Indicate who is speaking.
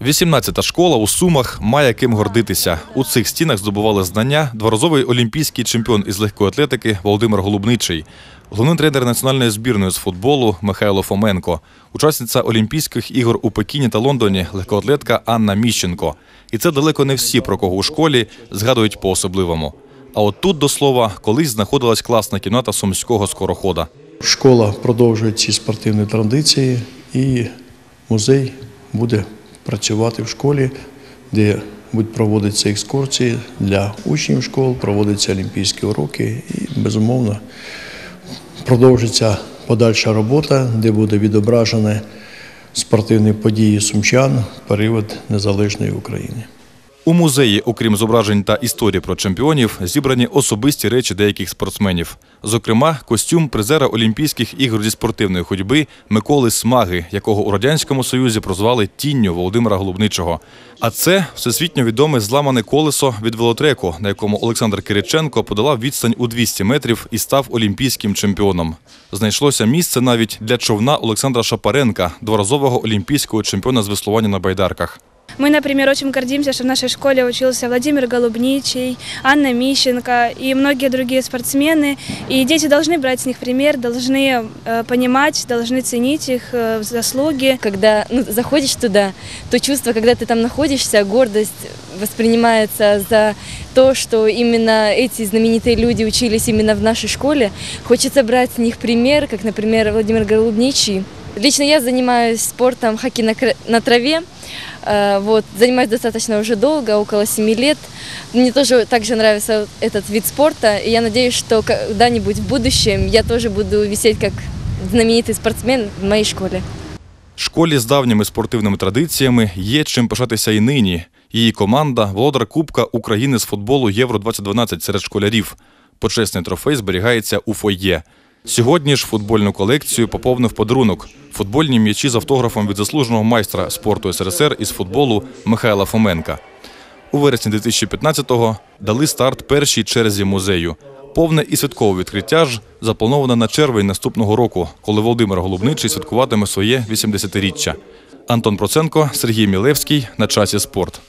Speaker 1: 18-та школа у Сумах має ким гордитися. У цих стінах здобували знання дворазовий олімпійський чемпіон із легкої атлетики Володимир Голубничий, головний тренер національної збірної з футболу Михайло Фоменко, учасниця Олімпійських ігор у Пекіні та Лондоні легкоатлетка Анна Міщенко. І це далеко не всі, про кого у школі згадують по-особливому. А от тут, до слова, колись знаходилась класна кімната сумського скорохода.
Speaker 2: Школа продовжує ці спортивні традиції, і музей буде працювати в школі, де будуть проводитися екскурсії для учнів школ, проводяться олімпійські уроки і, безумовно, продовжиться подальша робота, де буде відображені спортивні події сумчан в період незалежної України.
Speaker 1: У музеї, окрім зображень та історії про чемпіонів, зібрані особисті речі деяких спортсменів. Зокрема, костюм призера Олімпійських ігор зі спортивної ходьби Миколи Смаги, якого у радянському союзі прозвали тінню Володимира Голубничого. А це всесвітньо відоме зламане колесо від велотреку, на якому Олександр Кириченко подолав відстань у 200 метрів і став олімпійським чемпіоном. Знайшлося місце навіть для човна Олександра Шапаренка, дворазового олімпійського чемпіона з веслування на байдарках.
Speaker 3: Мы, например, очень гордимся, что в нашей школе учился Владимир Голубничий, Анна Мищенко и многие другие спортсмены. И дети должны брать с них пример, должны э, понимать, должны ценить их э, заслуги.
Speaker 4: Когда ну, заходишь туда, то чувство, когда ты там находишься, гордость воспринимается за то, что именно эти знаменитые люди учились именно в нашей школе. Хочется брать с них пример, как, например, Владимир Голубничий. Лично я занимаюсь спортом хоккей на, кра- на траве. Э, Вот, занимаюсь достаточно уже долго, около 7 лет. Мне тоже также нравится этот вид спорта, и я надеюсь, что когда-нибудь в будущем я тоже буду висеть как знаменитый спортсмен в моей школе.
Speaker 1: Школі з давніми спортивними традиціями є чим пишатися і нині. Її команда володар Кубка України з футболу Євро 2012 серед школярів. Почесний трофей зберігається у фойє. Сьогодні ж футбольну колекцію поповнив подарунок футбольні м'ячі з автографом від заслуженого майстра спорту СРСР із футболу Михайла Фоменка. У вересні 2015-го дали старт першій черзі музею. Повне і святкове відкриття ж заплановане на червень наступного року, коли Володимир Голубничий святкуватиме своє 80-річчя. Антон Проценко, Сергій Мілевський на часі спорт.